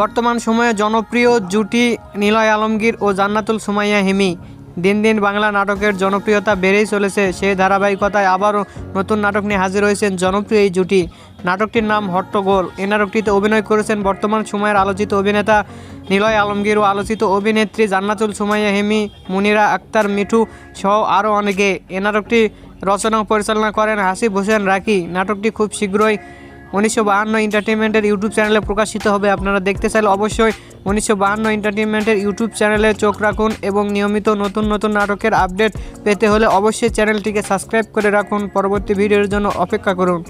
বর্তমান সময়ে জনপ্রিয় জুটি নিলয় আলমগীর ও জান্নাতুল সুমাইয়া হিমি। দিন দিন বাংলা নাটকের জনপ্রিয়তা বেড়েই চলেছে, সেই ধারাবাহিকতায় আবারও নতুন নাটক নিয়ে হাজির হয়েছেন জনপ্রিয় এই জুটি। নাটকটির নাম হট্টগোল। এই নাটকটিতে অভিনয় করেছেন বর্তমান সময়ের আলোচিত অভিনেতা নিলয় আলমগীর ও আলোচিত অভিনেত্রী জান্নাতুল সুমাইয়া হেমি, মুনিরা আক্তার, মিঠু সহ আরও অনেকে। এ নাটকটি রচনা পরিচালনা করেন হাসিব হোসেন রাকি। নাটকটি খুব শীঘ্রই উনিশশো বাহান্ন এন্টারটেনমেন্টের ইউটিউব চ্যানেলে প্রকাশিত হবে। আপনারা দেখতে চাইলে অবশ্যই উনিশশো বাহান্ন এন্টারটেনমেন্টের ইউটিউব চ্যানেলে চোখ রাখুন এবং নিয়মিত নতুন নতুন নাটকের আপডেট পেতে হলে অবশ্যই চ্যানেলটিকে সাবস্ক্রাইব করে রাখুন। পরবর্তী ভিডিওর জন্য অপেক্ষা করুন।